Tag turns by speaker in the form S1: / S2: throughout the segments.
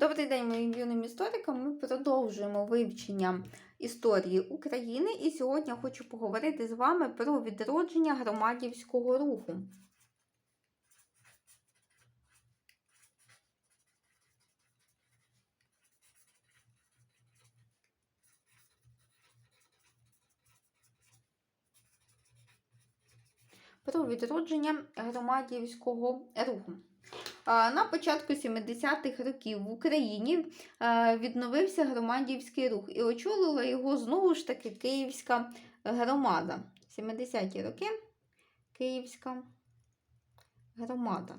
S1: Добрий день, моїм юним історикам. Ми продовжуємо вивчення історії України. І сьогодні хочу поговорити з вами про відродження громадівського руху. Про відродження громадівського руху. На початку 70-х років в Україні відновився громадівський рух і очолила його знову ж таки Київська громада. 70-ті роки Київська громада.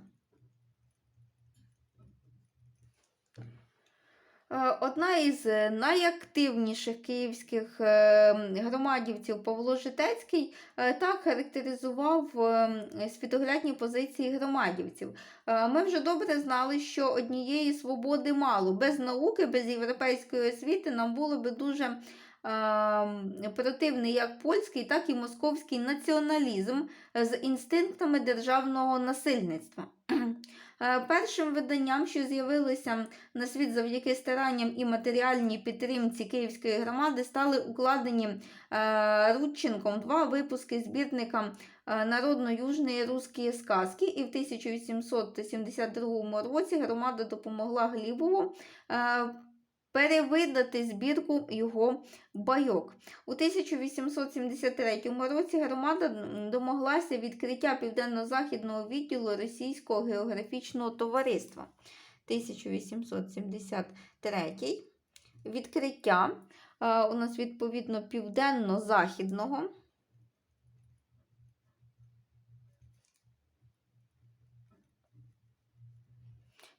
S1: Одна із найактивніших київських е, громадівців Павло Житецький е, так характеризував е, світоглядні позиції громадівців. Е, Ми вже добре знали, що однієї свободи мало. Без науки, без європейської освіти нам було би дуже е, противний як польський, так і московський націоналізм з інстинктами державного насильництва. Е, Першим виданням, що з'явилося на світ завдяки старанням і матеріальній підтримці Київської громади, стали укладені е, Рудченком два випуски збірника е, народно-южної русські сказки. І в 1872 році громада допомогла Глібову перевидати збірку його байок. У 1873 році громада домоглася відкриття південно-західного відділу Російського географічного товариства. 1873 відкриття е, у нас відповідно південно-західного.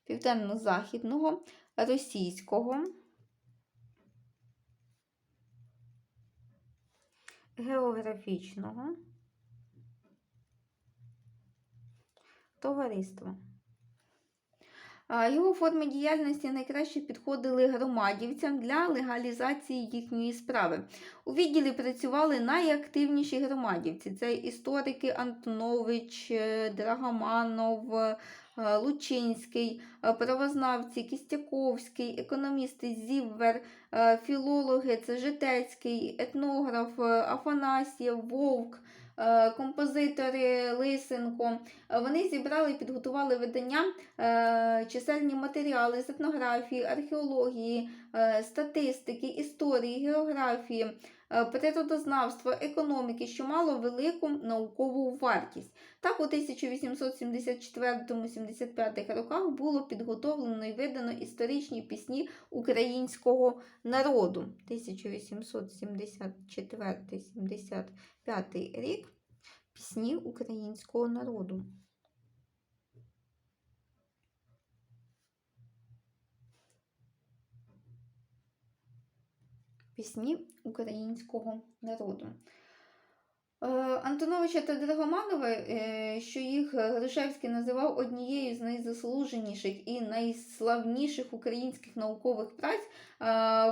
S1: Південно-західного російського географічного товариства. Його форми діяльності найкраще підходили громадівцям для легалізації їхньої справи. У відділі працювали найактивніші громадівці: це історики Антонович, е, Драгоманов, е, Лучинський, е, правознавці Кістяковський, економісти Зіввер, філологи це Житецький, етнограф Афанасьєв, Вовк. Е, Композитори Лисенко, вони зібрали і підготували видання е, чисельні матеріали з етнографії, археології, е, статистики, історії, географії, природознавства, економіки, що мало велику наукову вартість. Так, у 1874-75 роках було підготовлено і видано історичні пісні українського народу. 1874-75 рік пісні українського народу. Пісні українського народу. Е, Антоновича та Драгоманова, е, що їх Грушевський називав однією з найзаслуженіших і найславніших українських наукових праць,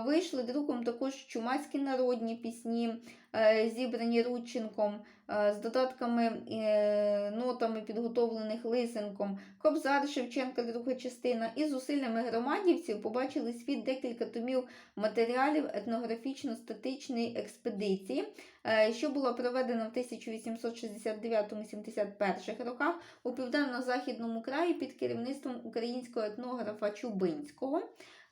S1: вийшли друком також чумацькі народні пісні, е, зібрані Рудченком, е, з додатками е, нотами, підготовлених Лисенком, Кобзар Шевченка, друга частина, і зусиллями громадівців побачили світ декілька томів матеріалів етнографічно-статичної експедиції, е, що була проведена в 1869-71 роках у південно-західному краї під керівництвом українського етнографа Чубинського.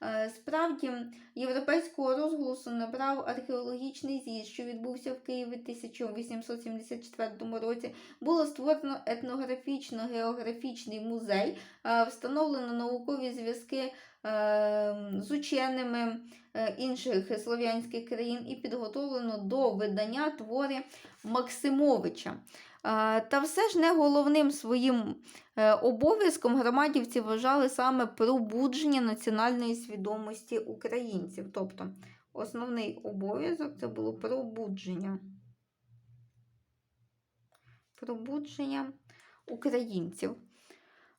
S1: Е, Справді, європейського розголосу набрав археологічний з'їзд, що відбувся в Києві в 1884 році. Було створено етнографічно-географічний музей, е, встановлено наукові зв'язки е, з ученими інших слов'янських країн і підготовлено до видання твори Максимовича. Та все ж не головним своїм е, обов'язком громадівці вважали саме пробудження національної свідомості українців. Тобто основний обов'язок це було пробудження. Пробудження українців.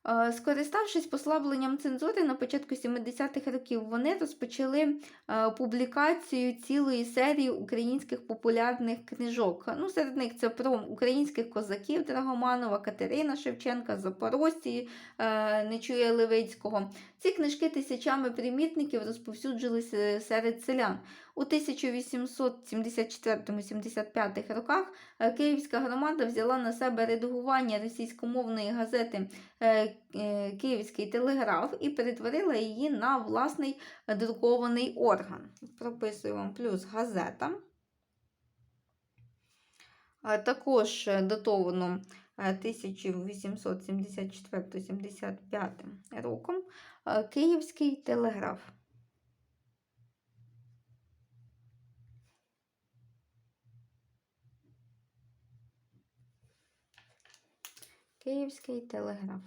S1: Е, Скориставшись послабленням цензури на початку 70-х років, вони розпочали е, публікацію цілої серії українських популярних книжок. Ну, серед них це про українських козаків Драгоманова, Катерина Шевченка, Запорожці не Нечуя Левицького. Ці книжки тисячами примітників розповсюджилися серед селян. У 1874-75 роках е, Київська громада взяла на себе редагування російськомовної газети е, е, Київський телеграф і перетворила її на власний друкований орган. Прописуємо плюс газета. Також датовано е, 1874-75 роком Київський телеграф. Київський телеграф.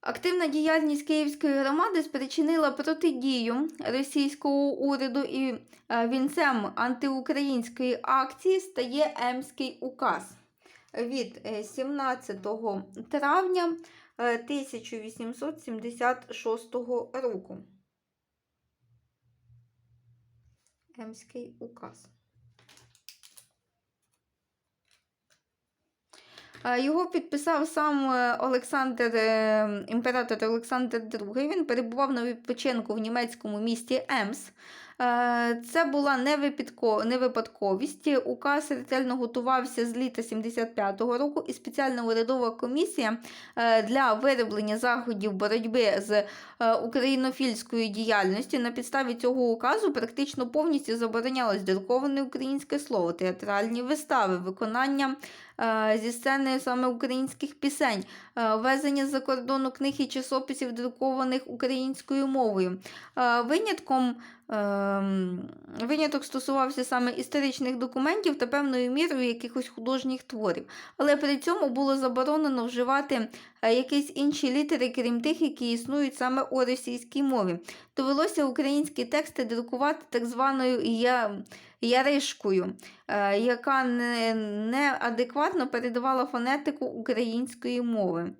S1: Активна діяльність Київської громади спричинила протидію російського уряду і е, вінцем антиукраїнської акції стає Емський указ від е, 17 травня е, 1876 року. Емський указ. Е, Його підписав сам е, Олександр, е, імператор Олександр II. Він перебував на відпочинку в німецькому місті Емс. Е, Це була не випадковість. Указ ретельно готувався з літа 75-го року, і спеціальна урядова комісія е, для вироблення заходів боротьби з е, українофільською діяльністю на підставі цього указу практично повністю заборонялось друковане українське слово, театральні вистави, виконання зі сцени саме українських пісень, ввезення з-за кордону книг і часописів, друкованих українською мовою. Винятком виняток стосувався саме історичних документів та певною мірою якихось художніх творів. Але при цьому було заборонено вживати е, якісь інші літери, крім тих, які існують саме у російській мові. Довелося українські тексти друкувати так званою яришкою, е, яка неадекватно передавала фонетику української мови.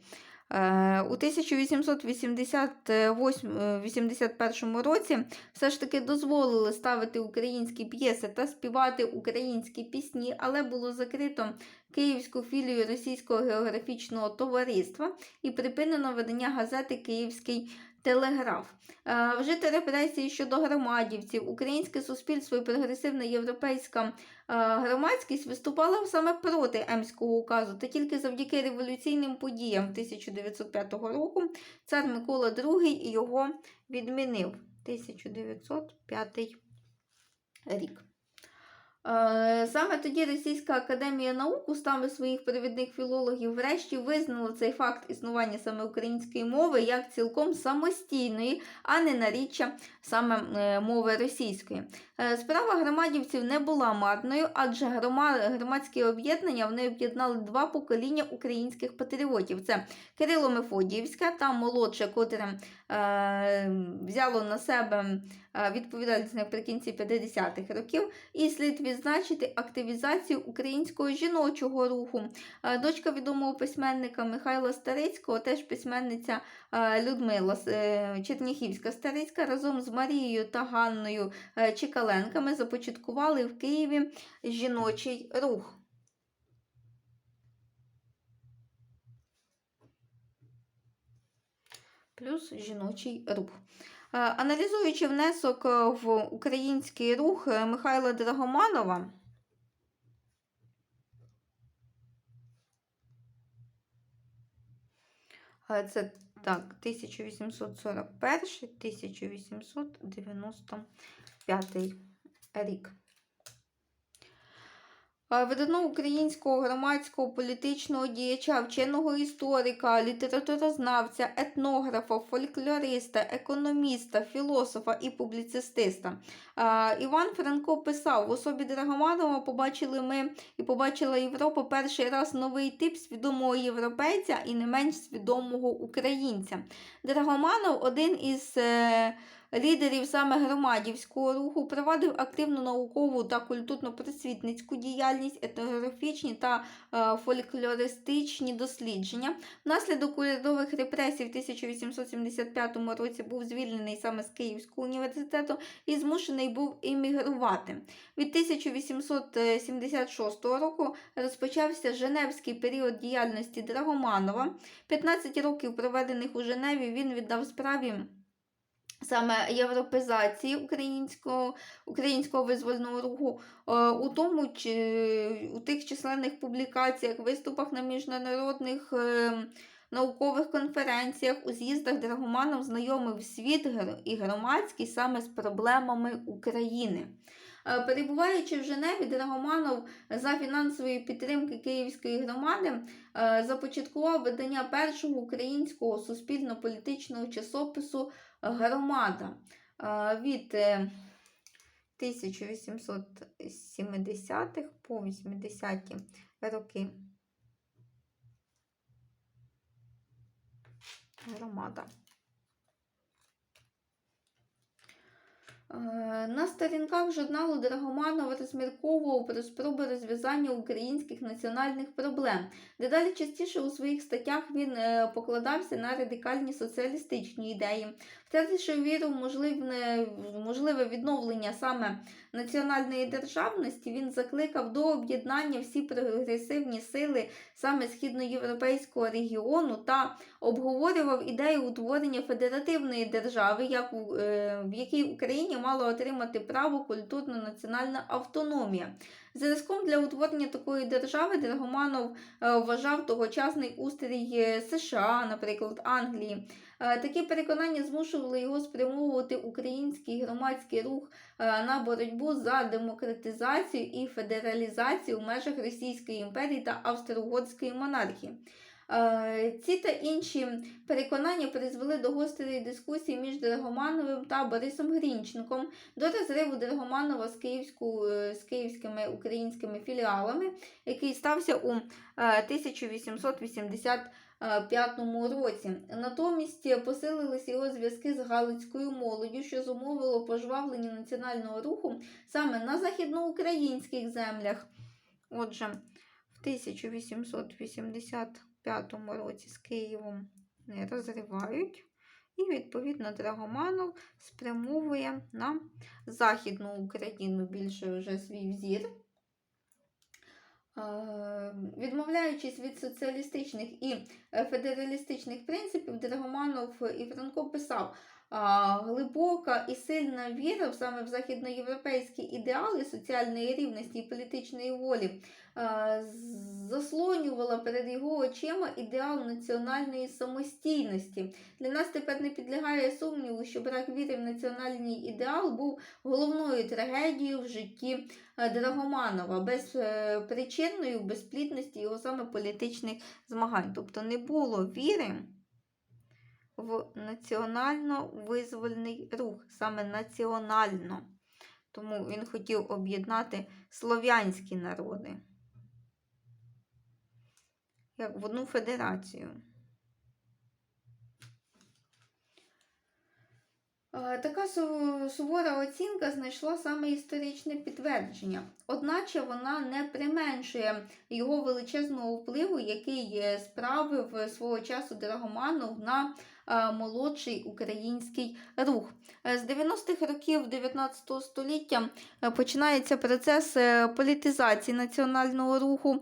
S1: Е, У 1881 році все ж таки дозволили ставити українські п'єси та співати українські пісні, але було закрито Київську філію Російського географічного товариства і припинено видання газети Київський телеграф. Е, Вжити репресії щодо громадівців, українське суспільство і прогресивна європейська е, громадськість виступала саме проти Емського указу, та тільки завдяки революційним подіям 1905 року цар Микола II його відмінив. 1905 рік. Е, Саме тоді Російська академія наук устами своїх провідних філологів врешті визнала цей факт існування саме української мови як цілком самостійної, а не наріччя саме е, мови російської. Е, Справа громадівців не була марною, адже громадські об'єднання вони об'єднали два покоління українських патріотів: це Кирило Мефодіївське та молодше, котре е, взяло на себе е, відповідальність наприкінці 50-х років. І слід відзначити активізацію українського жіночого руху. Е, Дочка відомого письменника Михайла Старицького, теж письменниця е, Людмила е, Черніхівська Старицька разом з Марією та Ганною е, Чекаленками започаткували в Києві жіночий рух. Плюс жіночий рух. Е, Аналізуючи внесок е, в український рух е, Михайла Драгоманова, це так, 1841-1895 рік. Е, Видатного українського громадського політичного діяча, вченого історика, літературознавця, етнографа, фольклориста, економіста, філософа і публіцистиста. Е, Іван Франко писав: в особі Драгоманова побачили ми і побачила Європа перший раз новий тип свідомого європейця і не менш свідомого українця. Драгоманов один із. Лідерів саме громадівського руху, провадив активну наукову та культурно-просвітницьку діяльність, етнографічні та е, фольклористичні дослідження. Внаслідок урядових репресій в 1875 році був звільнений саме з Київського університету і змушений був іммігрувати. Від 1876 року розпочався Женевський період діяльності Драгоманова. 15 років, проведених у Женеві, він віддав справі саме європезації українського, українського визвольного руху, е, у тому чи у тих численних публікаціях, виступах на міжнародних е, наукових конференціях, у з'їздах Драгоманов знайомив світ і громадський саме з проблемами України. Е, Перебуваючи в Женеві, Драгоманов за фінансової підтримки Київської громади е, започаткував видання першого українського суспільно-політичного часопису Громада е, від е, 1870-х по 80-ті роки. Громада. На сторінках журналу Драгоманов розмірковував про спроби розв'язання українських національних проблем. Дедалі частіше у своїх статтях він е, покладався на радикальні соціалістичні ідеї, втративши віру в можливе відновлення саме національної державності, він закликав до об'єднання всі прогресивні сили саме східноєвропейського регіону та обговорював ідею утворення федеративної держави, як е, в якій Україні мала отримати право культурно-національна автономія. Зразком для утворення такої держави Драгоманов е, вважав тогочасний устрій е, США, наприклад, Англії. Такі переконання змушували його спрямовувати український громадський рух на боротьбу за демократизацію і федералізацію в межах Російської імперії та Австро-Угорської монархії. Е, Ці та інші переконання призвели до гострої дискусії між Драгомановим та Борисом Грінченком, до розриву Драгоманова з, Київську, е, з київськими українськими філіалами, який стався у е, 1885 році. Натомість посилилися його зв'язки з галицькою молоддю, що зумовило пожвавлення національного руху саме на західноукраїнських землях. Отже, в 1885 році з Києвом розривають, і, відповідно, Драгоманов спрямовує на Західну Україну більше вже свій взір. Е, Відмовляючись від соціалістичних і е, федералістичних принципів, Драгоманов і Франко писав, глибока і сильна віра в саме в західноєвропейські ідеали соціальної рівності і політичної волі заслонювала перед його очима ідеал національної самостійності. Для нас тепер не підлягає сумніву, що брак віри в національний ідеал був головною трагедією в житті е, Драгоманова, безпричинною безплідності його саме політичних змагань. Тобто не було віри в національно-визвольний рух, саме національно. Тому він хотів об'єднати слов'янські народи як в одну федерацію. Така сувора оцінка знайшла саме історичне підтвердження, одначе вона не применшує його величезного впливу, який е, справив е, свого часу Драгоманов на е, молодший український рух. Е, З 90-х років 19 століття е, починається процес е, політизації національного руху.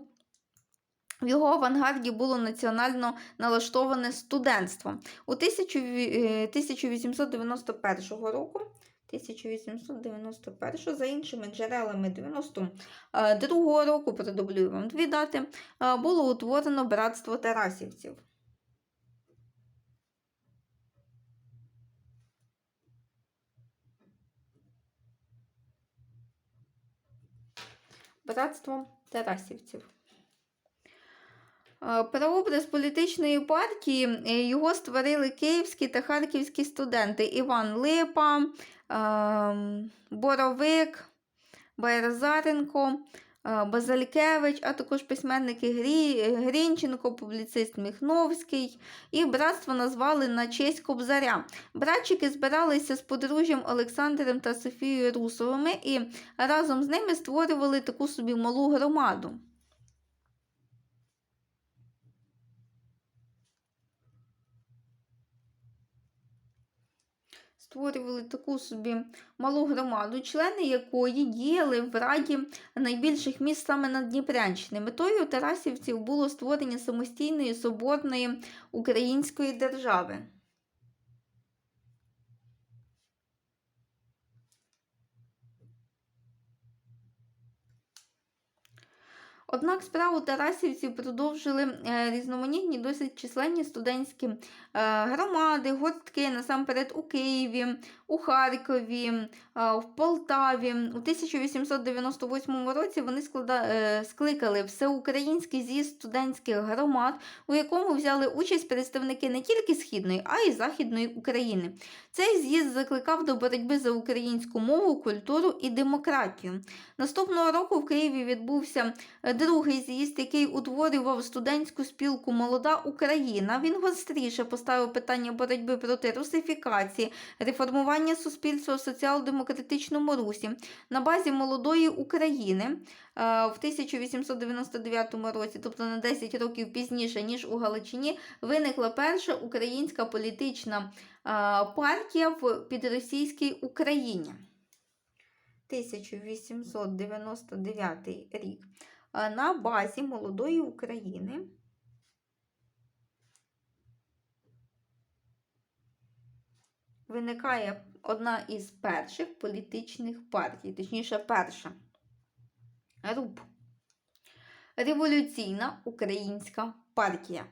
S1: В його авангарді було національно налаштоване студентство. У 1000 ві- е, 1891 року 1891, за іншими джерелами 92 року, продублюю вам дві дати, е, було утворено братство Тарасівців. Братство Тарасівців. Е, Прообраз політичної партії е, його створили київські та харківські студенти Іван Липа, ем, Боровик, Байразаренко. е, Базалькевич, а також письменники Грі... Грінченко, публіцист Міхновський. І братство назвали на честь Кобзаря. Братчики збиралися з подружжям Олександром та Софією Русовими і разом з ними створювали таку собі малу громаду. Створювали таку собі малу громаду, члени якої діяли в раді найбільших міст саме на Дніпрянщині. Метою Тарасівців було створення самостійної соборної української держави. Однак справу Тарасівців продовжили е, різноманітні досить численні студентські е, громади, гуртки насамперед у Києві, у Харкові, е, в Полтаві. У 1898 році вони е, скликали всеукраїнський з'їзд студентських громад, у якому взяли участь представники не тільки Східної, а й Західної України. Цей з'їзд закликав до боротьби за українську мову, культуру і демократію. Наступного року в Києві відбувся е, другий з'їзд, який утворював студентську спілку Молода Україна. Він гостріше поставив питання боротьби проти русифікації, реформування суспільства в соціал-демократичному русі на базі молодої України е, в 1899 році, тобто на 10 років пізніше, ніж у Галичині, виникла перша українська політична е, партія в підросійській Україні. 1899 рік е, на базі молодої України. Виникає одна із перших політичних партій, точніше, перша РУП. Революційна Українська партія.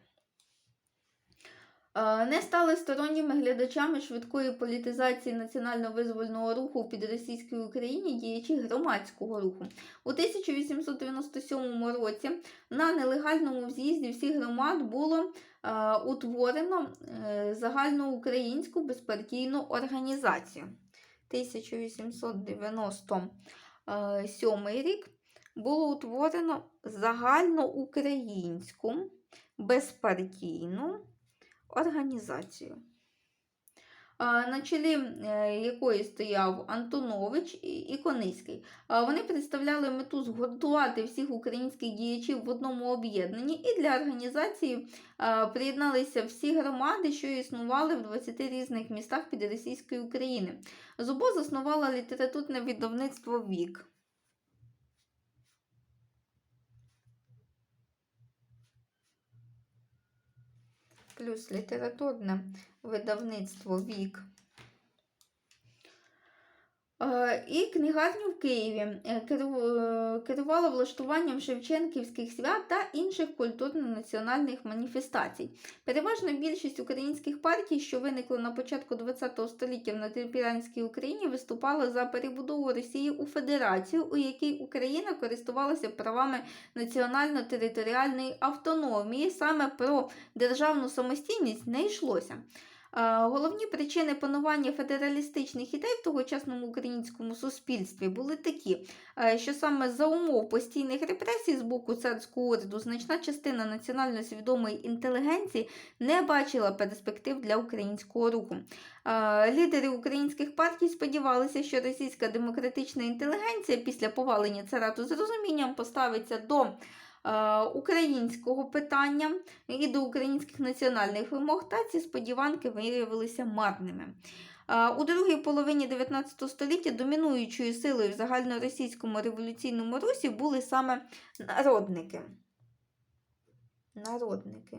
S1: Е, Не стали сторонніми глядачами швидкої політизації національно-визвольного руху в підросійській Україні діячі громадського руху. У 1897 році на нелегальному з'їзді всіх громад було е, утворено е, загальноукраїнську безпартійну організацію. 1897 рік було утворено загальноукраїнську безпартійну організацію. На чолі е, якої стояв Антонович і Кониський. Вони представляли мету згуртувати всіх українських діячів в одному об'єднанні, і для організації приєдналися всі громади, що існували в 20 різних містах підросійської України. Зубо заснувала літературне видавництво Вік. Плюс літературне видавництво Вік. Е, І книгарню в Києві е, е, керувала влаштуванням Шевченківських свят та інших культурно-національних маніфестацій. Переважна більшість українських партій, що виникли на початку ХХ століття в Надвірпіранській Україні, виступала за перебудову Росії у федерацію, у якій Україна користувалася правами національно-територіальної автономії. Саме про державну самостійність не йшлося. Головні причини панування федералістичних ідей в тогочасному українському суспільстві були такі, е, що саме за умов постійних репресій з боку царського уряду значна частина національно свідомої інтелігенції не бачила перспектив для українського руху. Лідери українських партій сподівалися, що російська демократична інтелігенція після повалення царату з розумінням поставиться до українського питання і до українських національних вимог, та ці сподіванки виявилися марними. Е, У другій половині 19 століття домінуючою силою в загальноросійському революційному русі були саме народники. Народники.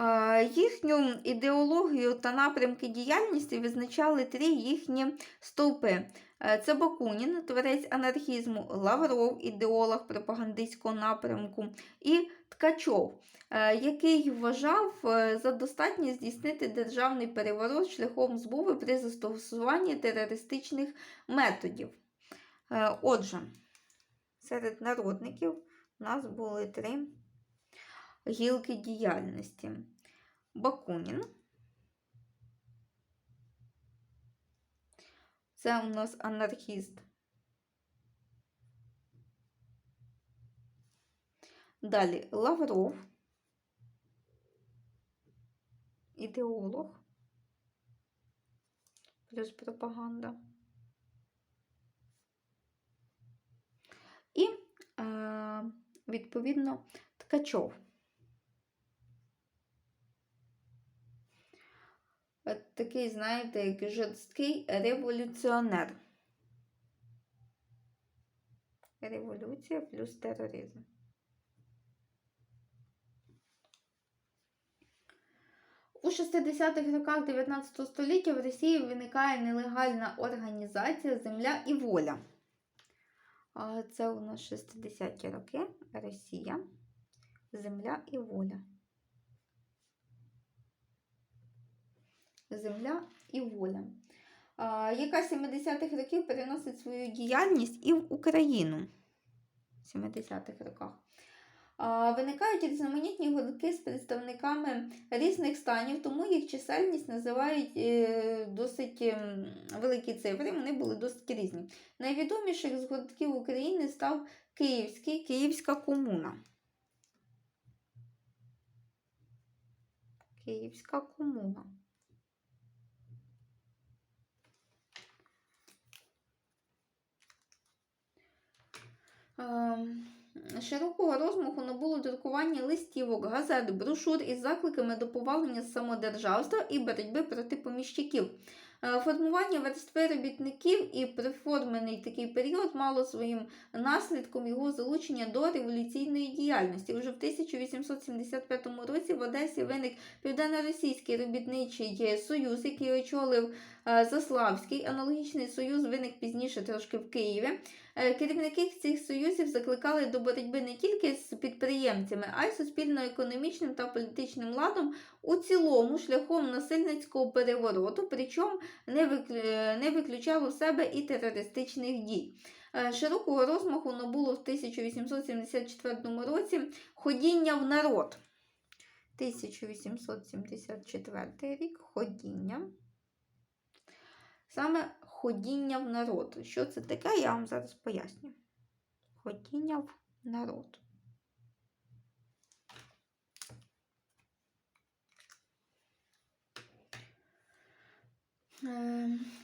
S1: Е, Їхню ідеологію та напрямки діяльності визначали три їхні стовпи. Е, Це Бакунін, творець анархізму, Лавров, ідеолог пропагандистського напрямку, і Ткачов, е, який вважав е, за достатнє здійснити державний переворот шляхом збуви при застосуванні терористичних методів. Отже, серед народників у нас були три гілки діяльності. Бакунін. Це у нас анархіст. Далі Лавров, ідеолог, плюс пропаганда. І, е, відповідно, Ткачов. Такий, знаєте, жорсткий революціонер. Революція плюс тероризм. У 60-х роках 19 століття в Росії виникає нелегальна організація Земля і воля. Це у нас 60-ті роки. Росія, Земля і воля. Земля і воля. Яка 70-х років переносить свою діяльність і в Україну. В 70-х роках. Виникають різноманітні гуртки з представниками різних станів, тому їх чисельність називають е, досить ем, великі цифри, вони були досить різні. Найвідоміших з гуртків України став Київський, Київська комуна. Київська комуна. Широкого розмаху набуло друкування листівок, газет, брошур із закликами до повалення самодержавства і боротьби проти поміщиків. Е, Формування верстви робітників і приформений такий період мало своїм наслідком його залучення до революційної діяльності. Уже в 1875 році в Одесі виник Південно-Російський робітничий союз, який очолив Заславський. Аналогічний союз виник пізніше трошки в Києві. Е, Керівники цих союзів закликали до боротьби не тільки з підприємцями, а й суспільно-економічним та політичним ладом у цілому шляхом насильницького перевороту, причому не, виклю... е, не виключало в себе і терористичних дій. Е, Широкого розмаху набуло в 1874 році ходіння в народ. 1874 рік ходіння. Саме ходіння в народ. Що це таке, я вам зараз поясню. Ходіння в народ.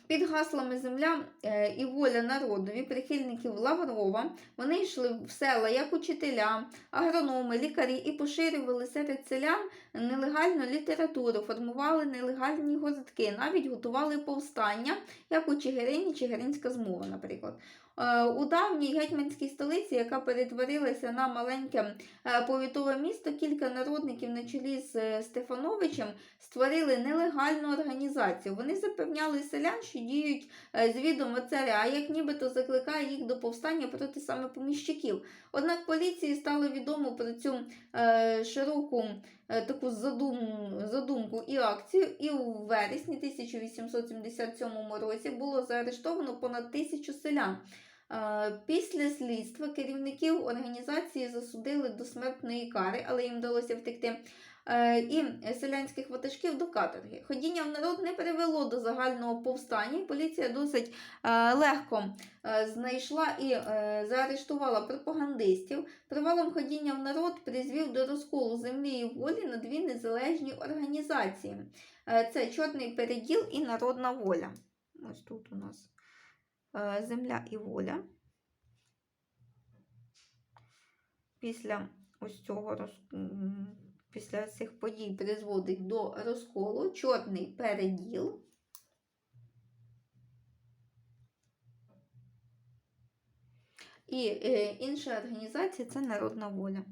S1: Під гаслами Земля е, і воля народові прихильників Лаврова вони йшли в села як учителя, агрономи, лікарі і поширювали серед селян нелегальну літературу, формували нелегальні гуртки, навіть готували повстання, як у Чигирині, Чигиринська змова, наприклад. Е, У давній гетьманській столиці, яка перетворилася на маленьке е, повітове місто, кілька народників на чолі з е, Стефановичем створили нелегальну організацію. Вони запевняли селян, що діють з відома царя, як нібито закликає їх до повстання проти саме поміщиків. Однак поліції стало відомо про цю широку таку задум, задумку і акцію, і у вересні 1877 році було заарештовано понад тисячу селян. Е, Після слідства керівників організації засудили до смертної кари, але їм вдалося втекти. е, І селянських ватажків до каторги. Ходіння в народ не привело до загального повстання. Поліція досить е, легко знайшла і заарештувала пропагандистів. Привалом ходіння в народ призвів до розколу землі і волі на дві незалежні організації. Це Чорний переділ і Народна воля. Ось тут у нас земля і воля. Після ось цього після цих подій призводить до розколу чорний переділ. І е, інша організація це Народна воля.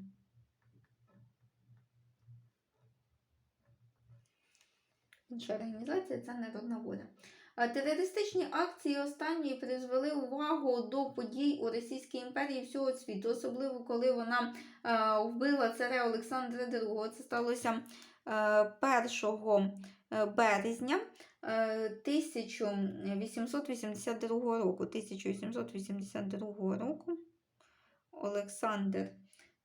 S1: Інша організація це Народна воля. Терористичні акції останньої призвели увагу до подій у Російській імперії всього світу, особливо коли вона е, вбила царя Олександра II. Це сталося е, 1 березня е, 1882 року. 1882 року Олександр е,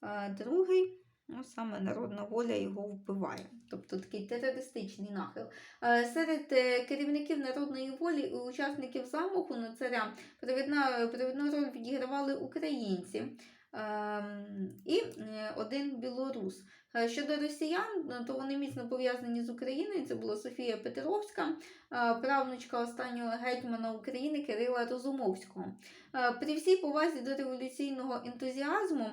S1: II, ну, саме народна воля його вбиває. Тобто такий терористичний нахил. Е, Серед е, керівників народної волі і учасників замаху на царя провідну роль відігравали українці. ем, і е, один білорус. Е, Щодо росіян, е, то вони міцно пов'язані з Україною. Це була Софія Петровська, е, правнучка останнього гетьмана України Кирила Розумовського. При всій повазі до революційного ентузіазму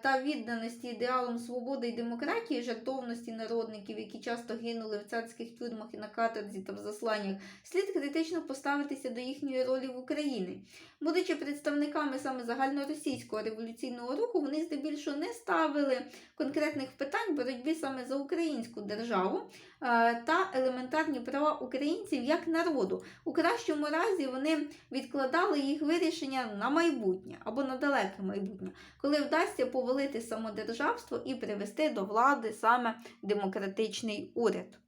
S1: та відданості ідеалам свободи і демократії, жертовності народників, які часто гинули в царських тюрмах і на каторзі та в засланнях, слід критично поставитися до їхньої ролі в Україні. Будучи представниками саме загальноросійського революційного руху, вони здебільшого не ставили конкретних питань боротьби саме за українську державу е, та елементарні права українців як народу. У кращому разі вони відкладали їх вирішення на майбутнє або на далеке майбутнє, коли вдасться повалити самодержавство і привести до влади саме демократичний уряд.